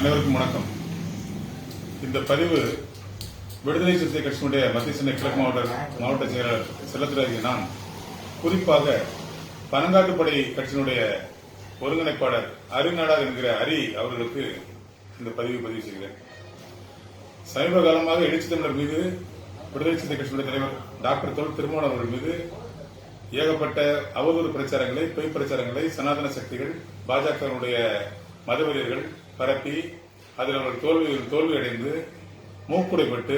அனைவருக்கும் வணக்கம். இந்த பதிவு விடுதலை சிறுத்தை கட்சியினுடைய மத்திய சென்னை கிழக்கு மாவட்ட மாவட்ட செயலாளர் செல்லத்துறை நான் குறிப்பாக பனங்காட்டுப்படை கட்சியினுடைய ஒருங்கிணைப்பாளர் அரிநாடார் என்கிற அரி அவர்களுக்கு இந்த பதிவு பதிவு செய்கிறேன். சமீப காலமாக எழுச்சி தமிழர் மீது விடுதலை சிறுத்தை கட்சியினுடைய தலைவர் டாக்டர் தொல் திருமணம் அவர்கள் மீது ஏகப்பட்ட அவதூறு பிரச்சாரங்களை பொய் பிரச்சாரங்களை சனாதன சக்திகள் பாஜகவினுடைய மதவெறியர்கள் பரப்பி அதில் அவர்கள் தோல்வி தோல்வி அடைந்து மூக்குடைப்பட்டு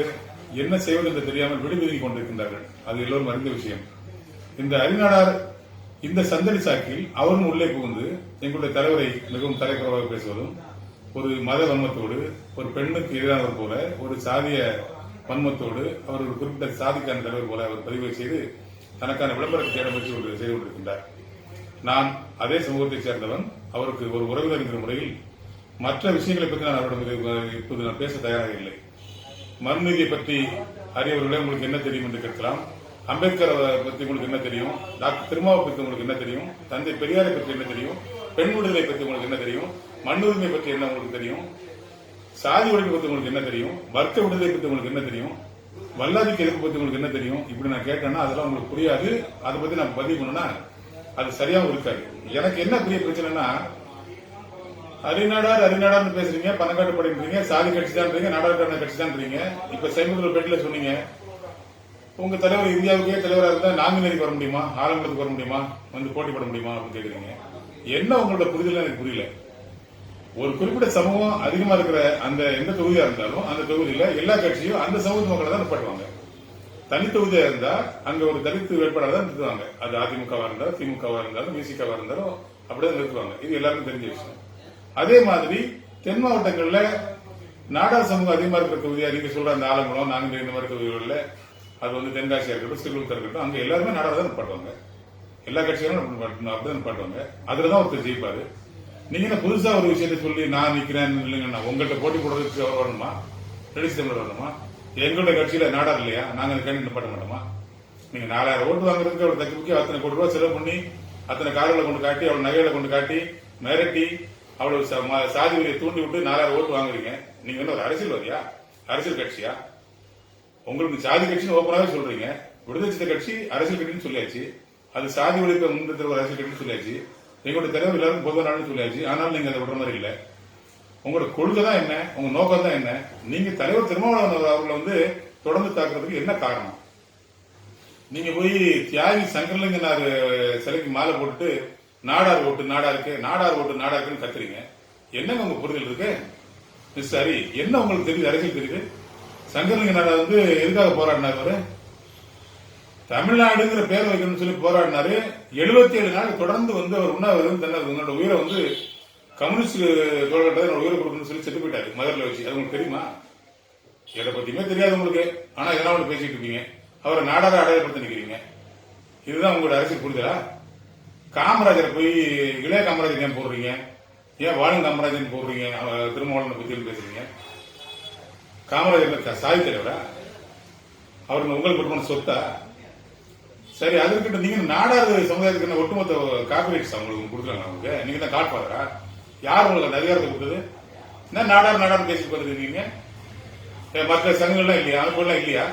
என்ன செய்வது என்று தெரியாமல் விடுவிதி கொண்டிருக்கின்றார்கள். அது எல்லோரும் அறிந்த விஷயம். இந்த அறிநாடார் இந்த சந்தடி சாக்கில் அவரும் உள்ளே புகுந்து எங்களுடைய தலைவரை மிகவும் தலைக்குறவாக பேசுவதும் ஒரு மத வன்மத்தோடு ஒரு பெண்ணுக்கு எதிரானவர் போல ஒரு சாதிய வன்மத்தோடு அவர் ஒரு குறிப்பிட்ட சாதிக்கான தலைவர் போல அவர் பதிவு செய்து தனக்கான விளம்பரத்தை தேட முயற்சி செய்து கொண்டிருக்கின்றார். நான் அதே சமூகத்தைச் சேர்ந்தவன் அவருக்கு ஒரு உறவினர் என்கிற முறையில் மற்ற விஷயங்களை பற்றி நான் அவரிடம் இப்போது நான் பேச தயாராக இல்லை. மறுநீதியை பற்றி அறியவர்களே உங்களுக்கு என்ன தெரியும் என்று கேட்கலாம். அம்பேத்கர் பற்றி உங்களுக்கு என்ன தெரியும்? டாக்டர் திருமாவை பற்றி உங்களுக்கு என்ன தெரியும்? தந்தை பெரியாரை பற்றி என்ன தெரியும்? பெண் விடுதலை பற்றி உங்களுக்கு என்ன தெரியும்? மண்ணுரிமை பற்றி என்ன உங்களுக்கு தெரியும்? சாதி ஒழிப்பு பற்றி உங்களுக்கு என்ன தெரியும்? வர்க்க விடுதலை பற்றி உங்களுக்கு என்ன தெரியும்? வல்லாதி எதிர்ப்பு பற்றி உங்களுக்கு என்ன தெரியும்? இப்படி நான் கேட்டேன்னா அதெல்லாம் உங்களுக்கு புரியாது. அதை பற்றி நான் பதிவு பண்ணனா அது சரியாகவும் இருக்காது. எனக்கு என்ன பெரிய பிரச்சனைனா அரிநாடார் அரிநாடார்னு பேசுறீங்க பணக்காட்டு படிக்கிறீங்க சாதி கட்சி தான் நாடாளுமன்ற கட்சி தான்றீங்க இப்ப சமீபத்தில் பேட்டில சொன்னீங்க. உங்க தலைவர் இந்தியாவுக்கே தலைவராக இருந்தா நாங்குநேரிக்கு வர முடியுமா? ஆலங்குளத்துக்கு வர முடியுமா? வந்து போட்டி போட முடியுமா? அப்படின்னு கேக்குறீங்க. என்ன உங்களோட புரிதல் எனக்கு புரியல. ஒரு குறிப்பிட்ட சமூகம் அதிகமா இருக்கிற அந்த எந்த தொகுதியா இருந்தாலும் அந்த தொகுதியில எல்லா கட்சியும் அந்த சமூக மக்களை தான் நிப்பாட்டுவாங்க. தனி தொகுதியா இருந்தா அங்க ஒரு தலித்து வேட்பாளர் தான் நிறுத்துவாங்க. அது அதிமுகவா இருந்தாலும் திமுகவா இருந்தாலும் விசிகவா இருந்தாலும் அப்படிதான் நிறுத்துவாங்க. இது எல்லாருக்கும் தெரிஞ்ச விஷயம். அதே மாதிரி தென் மாவட்டங்களில் நாடார் சமூகம் அதிகமாக இருக்கிற தொகுதி நீங்க சொல்ற அந்த ஆலங்குளம் நாங்கள் இந்த மாதிரி தொகுதிகளில் அது வந்து தென்காசியாக இருக்கட்டும் ஸ்ரீவில்லிபுத்தூர் இருக்கட்டும் அங்கே எல்லாருமே நாடார் தான் நிப்பாட்டுவாங்க. எல்லா கட்சிகளும் அப்படிதான் நிப்பாட்டுவாங்க. தான் ஒருத்தர் ஜெயிப்பார். நீங்க என்ன புதுசாக ஒரு விஷயத்தை சொல்லி நான் நிற்கிறேன் இல்லைங்கண்ணா உங்கள்கிட்ட போட்டி போடுறதுக்கு வரணுமா? ரெடிஸ் தமிழர் வரணுமா? எங்களுடைய கட்சியில் நாடார் இல்லையா? நாங்கள் அந்த கேண்டு நிப்பாட்ட மாட்டோமா? நீங்க நாலாயிரம் ஓட்டு வாங்குறதுக்கு அவர் தக்கி அத்தனை கோடி ரூபாய் செலவு பண்ணி அத்தனை கார்களை கொண்டு காட்டி அவள் நகைகளை கொண்டு காட்டி மிரட்டி அவ்வளவு ச- சாதி வரியை தூண்டி விட்டு நாலாயிரம் ஓட்டு வாங்குறீங்க. நீங்க வந்து ஒரு அரசியல்வாதியா அரசியல் கட்சியா? உங்களுக்கு சாதி கட்சின்னு ஓப்பனாவே சொல்றீங்க. விடுதலை சித்த கட்சி அரசியல் கட்சின்னு சொல்லியாச்சு. அது சாதி ஒழிப்பை முன்னிறுத்துற ஒரு அரசியல் கட்சின்னு சொல்லியாச்சு. எங்களுடைய தலைவர் எல்லாரும் பொதுவானு சொல்லியாச்சு. ஆனாலும் நீங்க அதை விடுற மாதிரி இல்லை. உங்களோட கொள்கை தான் என்ன? உங்க நோக்கம் தான் என்ன? நீங்க தலைவர் திருமாவளவன் அவர்களை வந்து தொடர்ந்து தாக்குறதுக்கு என்ன காரணம்? நீங்க போய் தியாகி சங்கரலிங்கனார் சிலைக்கு மாலை போட்டுட்டு நாடார் ஓட்டு நாடாருக்கு நாடார் ஓட்டு நாடாருக்குன்னு கத்துறீங்க. என்னங்க உங்க புரிதல் இருக்கு? மிஸ் ஹரி என்ன உங்களுக்கு தெரியுது? அரசியல் தெரியுது? சங்கரலிங்கனார் வந்து எதுக்காக போராடினார் அவரு? தமிழ்நாடுங்கிற பேர் வைக்கணும்னு சொல்லி போராடினாரு. 77 ஏழு நாள் தொடர்ந்து வந்து அவர் உண்ணாவிரதம் தன்னோட உங்களோட உயிரை வந்து கம்யூனிஸ்ட் தோழர்கிட்ட என்னோட உயிரை கொடுக்கணும்னு சொல்லி செத்து போயிட்டாரு. மதுரில் வச்சு. அது உங்களுக்கு தெரியுமா? இதை பத்தியுமே தெரியாது உங்களுக்கு. ஆனா இதெல்லாம் ஒன்று பேசிட்டு இருக்கீங்க. அவரை நாடார அடையாளப்படுத்த நிக்கிறீங்க. இதுதான் உங்களோட அரசியல் புரிதலா? காமராஜரை போய் இளைய காமராஜர் ஏன் போடுறீங்க? ஏன் வாழும் காமராஜர் போடுறீங்க? அவர் திருமாவளவனை பத்தி பேசுறீங்க? காமராஜர் சாதி தலைவரா அவர் உங்கள் குடும்பம் சொத்தா? சரி அது நீங்க நாடார் சமுதாயத்துக்கு ஒட்டுமொத்த காப்பிரைட்ஸ் அவங்களுக்கு கொடுக்குறாங்க அவங்களுக்கு நீங்க தான் காட்பாதரா யார் உங்களுக்கு அந்த அதிகாரத்தை கொடுத்தது? என்ன நாடார் நாடார் பேசிட்டு வந்துருக்கீங்க மற்ற சங்கங்கள்லாம் இல்லையா? அனுப்பலாம் இல்லையா?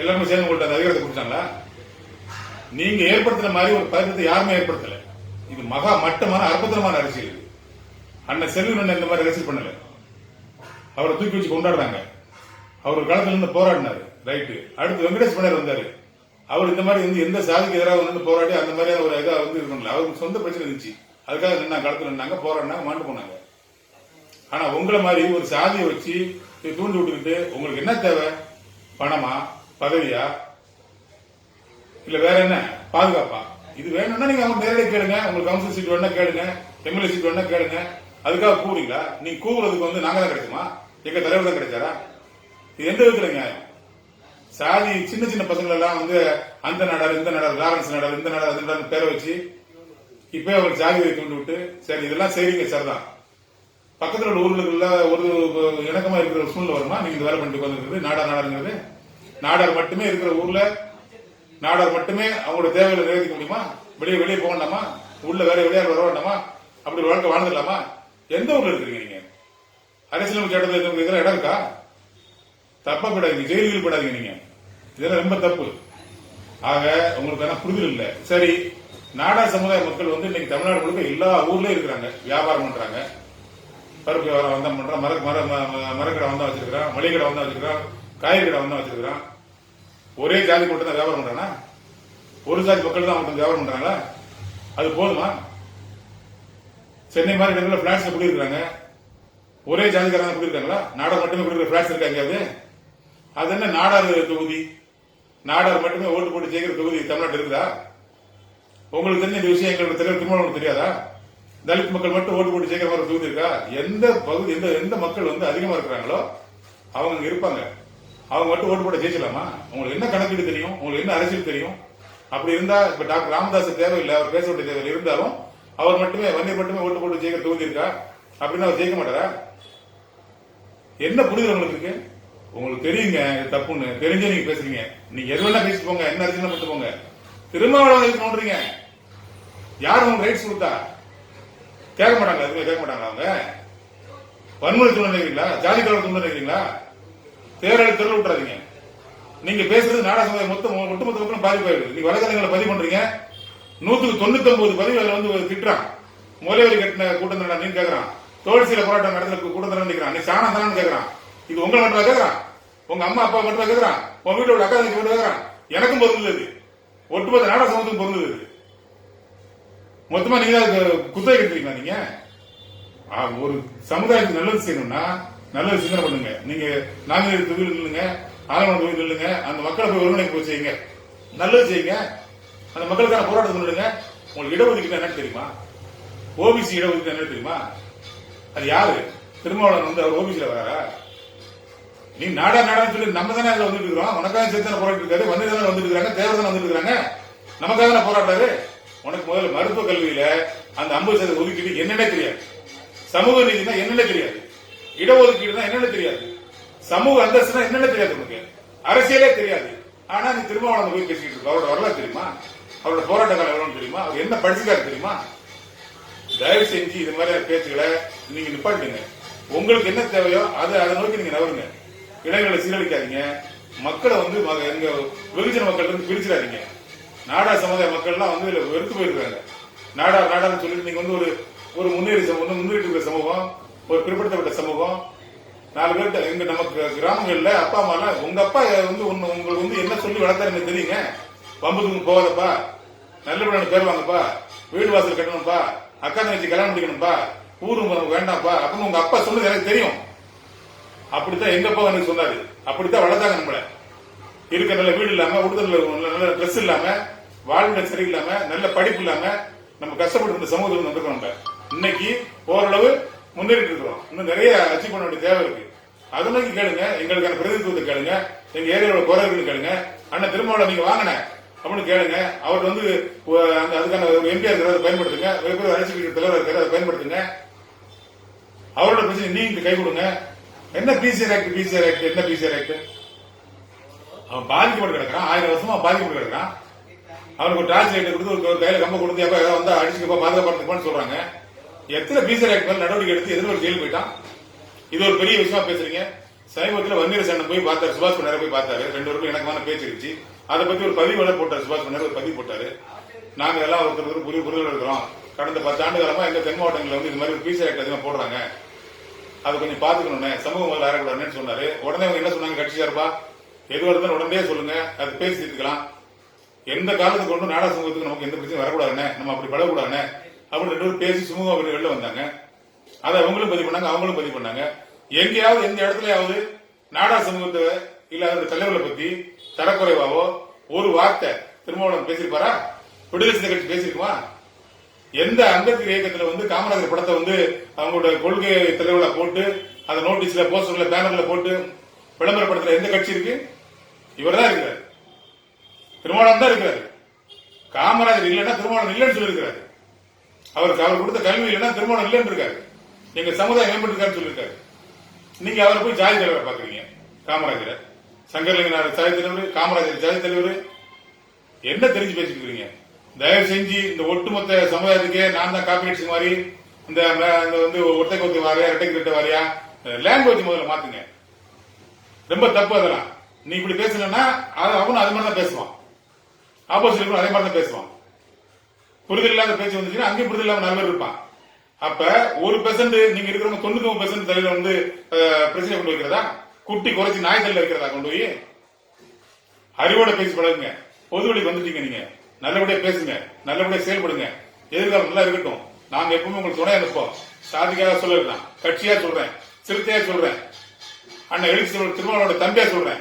எல்லாருமே சேர்ந்து உங்கள்கிட்ட அந்த அதிகாரத்தை கொடுத்தாங்களா? நீங்க ஏற்படுத்தின மாதிரி ஒரு பதக்கத்தை யாருமே ஏற்படுத்தல. இது மகா மட்டமான அற்புதமான அரசியல் இது. அண்ணன் செல்வன் இந்த மாதிரி அரசியல் பண்ணல. அவரை தூக்கி வச்சு கொண்டாடுறாங்க. அவர் ஒரு காலத்துல இருந்து போராடினாரு. ரைட்டு. அடுத்து வெங்கடேஷ் பண்ணார் வந்தாரு. அவர் இந்த மாதிரி வந்து எந்த சாதிக்கு எதிராக வந்து போராடி அந்த மாதிரியான ஒரு இதாக வந்து இது பண்ணல. அவருக்கு சொந்த பிரச்சனை இருந்துச்சு. அதுக்காக நின்னா களத்துல நின்னாங்க போராடினாங்க மாண்டு போனாங்க. ஆனா உங்களை மாதிரி ஒரு சாதியை வச்சு தூண்டி விட்டுக்கிட்டு உங்களுக்கு என்ன தேவை? பணமா? பதவியா? இல்ல வேற என்ன? பாதுகாப்பா? இது வேணும்னா நீங்க அவங்க நேரடியாக கேளுங்க. உங்களுக்கு கவுன்சில் சீட் வேணா கேளுங்க. எம்எல்ஏ சீட் வேணா கேளுங்க. அதுக்காக கூவுறீங்களா நீங்க கூவுறதுக்கு வந்து நாங்க தான் கிடைக்குமா? எங்க தலைவர் தான் கிடைச்சாரா? இது எந்த விதத்துல நியாயம்? சாதி சின்ன சின்ன பசங்க எல்லாம் வந்து அந்த நாடார் இந்த நாடா லாரன்ஸ் நாடார் இந்த நாடார் அந்த நாடார் பேரை வச்சு இப்ப அவங்களுக்கு ஜாதி வைத்து கொண்டு விட்டு சரி இதெல்லாம் செய்றீங்க தான் பக்கத்துல உள்ள ஊர்களுக்குள்ள ஒரு இணக்கமா இருக்கிற சூழ்நிலை வருமா? நீங்க இந்த வேலை பண்ணிட்டு வந்துருக்குது நாடார் நாடாருங்கிறது? நாடார் மட்டுமே இருக்கிற ஊர்ல நாடார் மட்டுமே அவங்களோட தேவைகளை நிறைவேற்றிக்க முடியுமா? வெளியே வெளியே போக வேண்டாமா? உள்ள வேற வெளியார் வர வேண்டாமா? அப்படி ஒரு வாழ்க்கை வாழ்ந்துடலாமா? எந்த ஊர்ல இருக்கிறீங்க நீங்க? அரசியலமைப்பு சட்டத்தில் இருக்கிற இடம் இருக்கா? தப்பா போடாதீங்க ஜெயிலுக்கு போடாதீங்க நீங்க. இதெல்லாம் ரொம்ப தப்பு. ஆக உங்களுக்கு உங்களுக்கான புரிதல் இல்லை. சரி நாடா சமுதாய மக்கள் வந்து இன்னைக்கு தமிழ்நாடு முழுக்க எல்லா ஊர்லயும் இருக்கிறாங்க. வியாபாரம் பண்றாங்க. பருப்பு வியாபாரம் வந்தா பண்றான். மர மர ம- ம- மரக்கடை வந்தா வச்சிருக்கிறான். மளிகை கடை வந்தா வச்சிருக்கிறான். காய்கறி கடை வந்தா வச்சிருக்கிறான். ஒரே ஜாதி மட்டும் தான் வியாபாரம் பண்றானா? ஒரு ஜாதி மக்கள் தான் அவங்க வியாபாரம் பண்றாங்களா? அது போதுமா? சென்னை மாதிரி இடங்களில் பிளாட்ஸ்ல குடியிருக்காங்க ஒரே ஜாதிக்காரங்க குடியிருக்காங்களா? நாடார் மட்டுமே குடியிருக்கிற பிளாட்ஸ் இருக்காங்க அது அது என்ன நாடார் தொகுதி? நாடார் மட்டுமே ஓட்டு போட்டு ஜெயிக்கிற தொகுதி தமிழ்நாட்டில் இருக்குதா? உங்களுக்கு தெரிஞ்ச இந்த விஷயம் எங்களுக்கு தெரியாது திருமணம் தெரியாதா? தலித் மக்கள் மட்டும் ஓட்டு போட்டு ஜெயிக்கிற மாதிரி தொகுதி இருக்கா? எந்த பகுதி எந்த எந்த மக்கள் வந்து அதிகமா இருக்கிறாங்களோ அவங்க இருப்பாங்க. அவங்க மட்டும் ஓட்டு போட்டு ஜெயிச்சலாமா உங்களுக்கு என்ன கணக்கீடு தெரியும்? உங்களுக்கு என்ன அரசியல் தெரியும்? அப்படி இருந்தா இப்ப டாக்டர் ராமதாஸ் தேவையில்லை அவர் பேச வேண்டிய தேவையில்லை. இருந்தாலும் அவர் மட்டுமே வன்னியர் மட்டுமே ஓட்டு போட்டு ஜெயிக்கிற தொகுதி இருக்கா? அப்படின்னு அவர் ஜெயிக்க மாட்டாரா? என்ன புரிதல் உங்களுக்கு இருக்கு? உங்களுக்கு தெரியுங்க தப்புன்னு. தெரிஞ்சே நீங்க பேசுறீங்க. நீங்க எது வேணா பேசிட்டு போங்க என்ன அரசியல் பண்ணிட்டு போங்க. திருமாவளவன் எதுக்கு யார் உங்களுக்கு ரைட்ஸ் கொடுத்தா? கேட்க மாட்டாங்க எதுவுமே கேட்க மாட்டாங்க அவங்க? வன்முறை தூண்டு ஜாதி கலர் தூண்டு நினைக்கிறீங்களா தேர்தலை தெருள் விட்டுறாதீங்க. நீங்க பேசுறது நாடா சமுதாயம் மொத்தம் ஒட்டுமொத்த மக்களும் பாதிப்பாயிடுது நீங்க வழக்கறிஞர்களை பதிவு பண்றீங்க. நூத்துக்கு தொண்ணூத்தி ஒன்பது பதிவு அதுல வந்து திட்டுறான் மூலைவரி கட்டின கூட்டம் தானே நீங்க கேக்குறான். தோல்சியில போராட்டம் நடந்த கூட்டம் தானே நிக்கிறான். நீ சாணம் தானு கேக்குறான். இது உங்களை மட்டும் கேக்குறான் உங்க அம்மா அப்பா மட்டும் கேக்குறான் உங்க வீட்டோட அக்கா தங்கச்சி மட்டும் கேக்குறான் எனக்கும் பொருந்தது ஒட்டுமொத்த நாடா சமூகத்துக்கும் பொருந்தது மொத்தமா நீங்க தான் குத்தகை எடுத்துறீங்களா நீங்க? ஒரு சமுதாயத்துக்கு நல்லது செய்யணும்னா நல்லது சிந்தனை பண்ணுங்க. நீங்க நாங்கள் தொகுதியில் நில்லுங்க ஆலமரம் தொகுதியில் நில்லுங்க அந்த மக்களை போய் ஒருங்கிணைப்பு போய் செய்யுங்க. நல்லது செய்யுங்க. அந்த மக்களுக்கான போராட்டம் பண்ணிடுங்க உங்களுக்கு இடஒதுக்கீடு என்னன்னு தெரியுமா? ஓபிசி இடஒதுக்கீடு என்னன்னு தெரியுமா? அது யாரு? திருமாவளவன் வந்து அவர் ஓபிசியில் வராரா? நீ நாடா நாடான்னு சொல்லி நம்ம தானே அதில் வந்துட்டு இருக்கிறோம். உனக்காக சேர்த்து தானே போராட்டு இருக்காரு. வந்து தானே வந்துட்டு இருக்காங்க தேவர் தானே வந்துட்டு இருக்காங்க நமக்காக தானே போராட்டாரு உனக்கு முதல்ல மருத்துவ கல்வியில அந்த ஐம்பது சதவீத ஒதுக்கீடு என்னன்னே தெரியாது. சமூக நீதினா என்னென்ன தெரியாது. இடஒதுக்கீடுனா என்னன்னு தெரியாது. சமூக அந்தஸ்துனா என்னென்ன தெரியாது உனக்கு. அரசியலே தெரியாது. ஆனா நீ திருமாவளவன் போய் பேசிக்கிட்டு இருக்க. அவரோட வரலாறு தெரியுமா? அவரோட போராட்ட காலம் எவ்வளவு தெரியுமா? அவர் என்ன படிச்சுக்காரு தெரியுமா? தயவு செஞ்சு இது மாதிரி பேச்சுகளை நீங்க நிப்பாட்டுங்க உங்களுக்கு என்ன தேவையோ அதை அதை நோக்கி நீங்க நவருங்க இடங்களை சீரழிக்காதீங்க. மக்களை வந்து எங்க வெகுஜன மக்கள் இருந்து பிரிச்சிடாதீங்க. நாடா சமுதாய மக்கள்லாம் வந்து இதுல வெறுத்து போயிருக்காங்க. நாடா நாடான்னு சொல்லிட்டு நீங்க வந்து ஒரு ஒரு முன்னேறி சமூகம் முன்னேறி இருக்கிற சமூகம் ஒரு பிற்படுத்தப்பட்ட சமூகம். நாலு பேர்கிட்ட எங்க நமக்கு கிராமங்கள்ல அப்பா அம்மா உங்க அப்பா வந்து உன்னை- உங்களுக்கு வந்து என்ன சொல்லி வளர்த்தாருன்னு தெரியுங்க? வம்புக்கு போகாதப்பா நல்லபடியான பேர் வாங்கப்பா. வீடு வாசல் கட்டணும்ப்பா அக்கா தங்கச்சி கல்யாணம் பண்ணிக்கணும்ப்பா ஊரு வேண்டாம்ப்பா அப்படின்னு உங்க அப்பா சொன்னது எனக்கு தெரியும். அப்படித்தான் எங்க அப்பா எனக்கு சொன்னாரு. அப்படித்தான் வளர்த்தாங்க நம்மள. இருக்க நல்ல வீடு இல்லாம உடுதல் நல்ல ட்ரெஸ் இல்லாம வாழ்நிலை சரியில்லாம நல்ல படிப்பு இல்லாம நம்ம கஷ்டப்பட்டு இருந்த சமூகத்தில் வந்திருக்கோம் நம்ம. இன்னைக்கு ஓரளவு முன்னேறிட்டு இருக்கிறோம் இன்னும் நிறைய அச்சீவ் பண்ண வேண்டிய தேவை இருக்கு. அதை நோக்கி கேளுங்க. எங்களுக்கான பிரதிநிதித்துவத்தை கேளுங்க. எங்க ஏரியாவோட குறைகள் கேளுங்க. அண்ணன் திருமாவளவன் நீங்க வாங்கின அப்படின்னு கேளுங்க. அவர் வந்து அந்த அதுக்கான எம்பியா எம்பிஆர் இருக்கிறத பயன்படுத்துங்க. வெவ்வேறு அரசியல் கட்சி தலைவர் இருக்கிற அதை பயன்படுத்துங்க. அவரோட பிரச்சனை நீங்க கை கொடுங்க. என்ன பிசிஆர் ஆக்ட் பிசிஆர் ஆக்ட் என்ன பிசிஆர் ஆக்ட் அவன் பாதிக்கப்பட்டு கிடக்கிறான். ஆயிரம் வருஷமா பாதிக்கப்பட்டு கிடக்கிறான். அவனுக்கு ஒரு டார்ச் லைட் கொடுத்து ஒரு கையில கம்ப கொடுத்து எப்ப ஏதாவது வந்தா அடிச்சுக்கப்பா பாதுகாப்பான்னு சொல்றாங்க. எத்தனை பிசிஆர் ஆக்ட் நடவடிக்கை எடுத்து எதிர்ப்பு ஒரு ஜெயில் போயிட்டான் இது ஒரு பெரிய விஷயமா பேசுறீங்க. சமீபத்தில் வன்னியர் சண்டை போய் பார்த்தாரு சுபாஷ் பண்ணார போய் பார்த்தாரு. ரெண்டு பேருக்கும் எனக்குமான பேச்சு இருந்துச்சு. அதை பத்தி ஒரு பதிவு வேலை போட்டார் சுபாஷ் பண்ணார் ஒரு பதிவு போட்டாரு. நாங்க எல்லாம் ஒருத்தர் ஒருத்தர் புரிய புரிதல் இருக்கிறோம். கடந்த பத்து ஆண்டு காலமா எங்க தென் மாவட்டங்களில் வந்து இந்த மாதிரி ஒரு பிசி ஆக்ட் அதிகமாக போடுறாங்க. அதை கொஞ்சம் பாத்துக்கணும்னே சமூக முதல்ல ஆரக்கூடாதுன்னு சொன்னாரு. உடனே அவங்க என்ன சொன்னாங்க கட்சி சார்பா? எதுவாக இருந்தாலும் உடனே சொல்லுங்க. அது பேசி தீர்த்துக்கலாம். எந்த காலத்துக்கு கொண்டு நாடா சமூகத்துக்கு நமக்கு எந்த பிரச்சனையும் வரக்கூடாதுன்னு நம்ம அப்படி படக்கூடாதுன்னு அப்படி ரெண்டு பேரும் பேசி சுமூக வெளில வந்தாங்க. அதை அவங்களும் பதிவு பண்ணாங்க அவங்களும் பதிவு பண்ணாங்க. எங்கேயாவது எந்த இடத்துலயாவது நாடா சமூகத்தை இல்ல அந்த தலைவர்களை பத்தி தரக்குறைவாவோ ஒரு வார்த்தை திருமாவளவன் பேசியிருப்பாரா? விடுதலை சிறுத்தை கட்சி பேசியிருக்குமா? எந்த அம்பேத்கர் இயக்கத்துல வந்து காமராஜர் படத்தை வந்து அவங்களோட கொள்கை தலைவர்களை போட்டு அந்த நோட்டீஸ்ல போஸ்டர்ல பேனர்ல போட்டு விளம்பரப்படுத்துற எந்த கட்சி இருக்கு? இவர் தான் இருக்கிறார். திருமாவளவன் தான் இருக்கிறாரு. காமராஜர் இல்லைன்னா திருமாவளவன் இல்லைன்னு சொல்லியிருக்கிறாரு. அவருக்கு அவர் கொடுத்த கல்வி இல்லைன்னா திருமணம் இல்லைன்னு இருக்காரு. எங்க சமுதாயம் மேம்பட்டுருக்காருன்னு சொல்லியிருக்காரு. நீங்க அவரை போய் ஜாதி தலைவரை பாக்குறீங்க காமராஜரை. சங்கரலிங்கனார் ஜாதி தலைவர் காமராஜர் ஜாதி தலைவர். என்ன தெரிஞ்சு பேசிக்கிறீங்க தயவு செஞ்சு இந்த ஒட்டுமொத்த சமுதாயத்துக்கே நான் தான் காப்பீட்ஸ் மாதிரி இந்த வந்து ஒட்டை கொத்து வாரியா ரெட்டை கிட்ட வாரியா லாங்குவேஜ் முதல்ல மாத்துங்க. ரொம்ப தப்பு அதெல்லாம். நீ இப்படி பேசலன்னா அவனும் அது மாதிரி தான் பேசுவான் ஆப்போசிட் அதே மாதிரி தான் பேசுவான். புரிதல் இல்லாத பேச்சு வந்துச்சுன்னா அங்கேயும் புரிதல் இல்லாம நல்ல பேர் இருப்பான். அப்ப ஒரு பெர்சன்ட் நீங்க இருக்கிறவங்க தொண்ணூத்தி ஒன்பது பெர்சன்ட் தலையில வந்து பிரச்சனை கொண்டு வைக்கிறதா? குட்டி குறைச்சி நாய் தலையில வைக்கிறதா கொண்டு போய்? அறிவோட பேசி பழகுங்க. பொது வழிக்கு வந்துட்டீங்க நீங்க. நல்லபடியா பேசுங்க. நல்லபடியா செயல்படுங்க. எதிர்காலம் நல்லா இருக்கட்டும். நாங்க எப்பவுமே உங்களுக்கு துணையா இருப்போம். சாதிக்காக சொல்லலாம் கட்சியா சொல்றேன். சிறுத்தையா சொல்றேன். அண்ணன் எழுச்சி திருமணோட தம்பியா சொல்றேன்.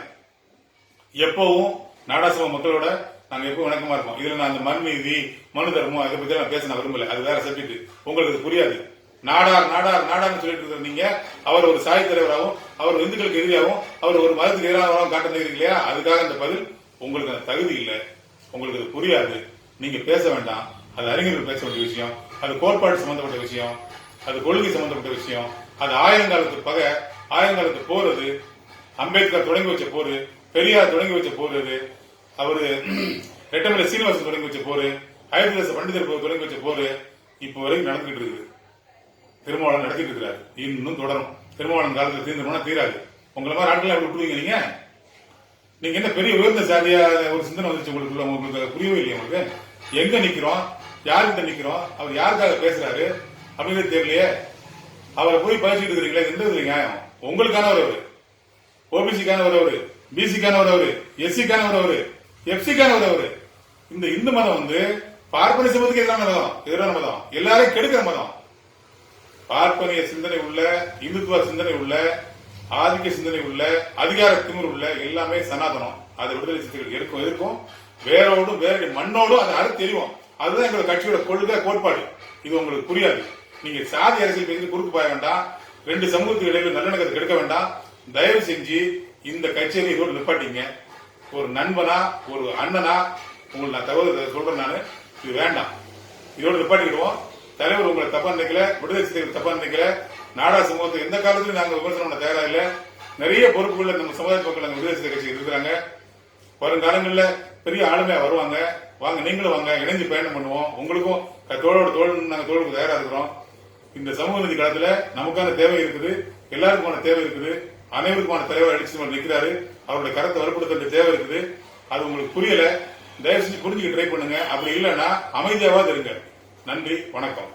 எப்பவும் நாடாசபா மக்களோட நாங்க எப்போ வணக்கமா இருப்போம். இதுல நான் அந்த மண் நீதி மனு தர்மம் அதை பத்தி நான் பேச நான் விரும்பல. அது வேற சப்ஜெக்ட் உங்களுக்கு புரியாது. நாடார் நாடார் நாடார்னு சொல்லிட்டு இருக்கிற நீங்க அவர் ஒரு சாய் தலைவராகவும் அவர் இந்துக்களுக்கு எதிராகவும் அவர் ஒரு மதத்துக்கு எதிராகவும் காட்ட நினைக்கிறீங்க இல்லையா? அதுக்காக அந்த பதில் உங்களுக்கு அந்த தகுதி இல்லை. உங்களுக்கு அது புரியாது. நீங்க பேச வேண்டாம். அது அறிஞர்கள் பேச வேண்டிய விஷயம். அது கோட்பாடு சம்பந்தப்பட்ட விஷயம். அது கொள்கை சம்பந்தப்பட்ட விஷயம். அது ஆயிரங்காலத்து பகை ஆயிரங்காலத்து போர் அது. அம்பேத்கர் தொடங்கி வச்ச போரு பெரியார் தொடங்கி வச்ச போர் அது. அவரு ரெட்டமலை சீனிவாசன் தொடங்கி வச்ச போரு அயோத்திதாச பண்டிதர் தொடங்கி வச்ச போரு இப்போ வரைக்கும் நடந்துகிட்டு இருக்குது. திருமாவளவன் நடத்திட்டு இருக்கிறாரு. இன்னும் தொடரும். திருமாவளவன் காலத்துல தீர்ந்துருமா தீராது. உங்களை மாதிரி ஆட்களை அப்படி விட்டுருவீங்க நீங்க? நீங்க என்ன பெரிய உயர்ந்த சாதியா ஒரு சிந்தனை வந்துச்சு உங்களுக்கு உங்களுக்கு புரியவே இல்லையா உங்களுக்கு? எங்க நிக்கிறோம்? யார்கிட்ட நிக்கிறோம்? அவர் யாருக்காக பேசுறாரு? அப்படிங்கிறது தெரியலையே. அவரை போய் பேசிட்டு இருக்கிறீங்களே? எந்த நியாயம்? உங்களுக்கானவர் அவரு. ஓபிசிக்கானவர் அவரு. பிசிக்கானவர் அவரு. எஸ்சிக்கானவர் அவரு. எப்சிக்கானவர் அவரு. இந்த இந்து மதம் வந்து பார்ப்பனிய சமூகத்துக்கு எதிரான மதம் எதிரான மதம். எல்லாரையும் கெடுக்கிற மதம். பார்ப்பனிய சிந்தனை உள்ள இந்துத்துவ சிந்தனை உள்ள ஆதிக்க சிந்தனை உள்ள அதிகார திமிர் உள்ள எல்லாமே சனாதனம். அது விடுதலை சிறுத்தைகள் இருக்கும் இருக்கும் வேரோடும் வேற மண்ணோடும் அதை அறுத்து தெரியும் அதுதான் எங்களோட கட்சியோட கொள்கை கோட்பாடு. இது உங்களுக்கு புரியாது. நீங்க சாதி அரசியல் பேசி குறுக்கு போய வேண்டாம். ரெண்டு சமூகத்துக்கு இடையில நல்லிணக்கத்தை கெடுக்க வேண்டாம். தயவு செஞ்சு இந்த கட்சியை இதோடு நிப்பாட்டிங்க. ஒரு நண்பனா ஒரு அண்ணனா உங்களுக்கு நான் தகவல் சொல்றேன் நான் இது வேண்டாம். இதோட நிப்பாட்டிக்கிடுவோம். தலைவர் உங்களை தப்பா நினைக்கல விடுதலை சிறுத்தைகள் தப்பா நினைக்கல நாடா சமூகத்தை எந்த காலத்திலும் நாங்கள் விமர்சனம் பண்ண தயாரா இல்ல நிறைய பொறுப்புகள் நம்ம சமுதாய மக்கள் நாங்கள் விடுதலை சிறுத்தை கட்சி இருக்கிறாங்க. வருங்காலங்களில் பெரிய ஆளுமையா வருவாங்க. வாங்க நீங்களும் வாங்க இணைஞ்சு பயணம் பண்ணுவோம். உங்களுக்கும் தோளோட தோல் நாங்கள் தோளுக்கு தயாரா இருக்கிறோம். இந்த சமூக நீதி காலத்துல நமக்கான தேவை இருக்குது. எல்லாருக்குமான தேவை இருக்குது. அனைவருக்குமான தலைவர் அடிச்சு நிற்கிறாரு அவருடைய கருத்தை வலுப்படுத்த வேண்டிய தேவை இருக்குது. அது உங்களுக்கு புரியல. தயவு செஞ்சு புரிஞ்சுக்க ட்ரை பண்ணுங்க. அப்படி இல்லைன்னா அமைதியாவது இருங்க. நன்றி. வணக்கம்.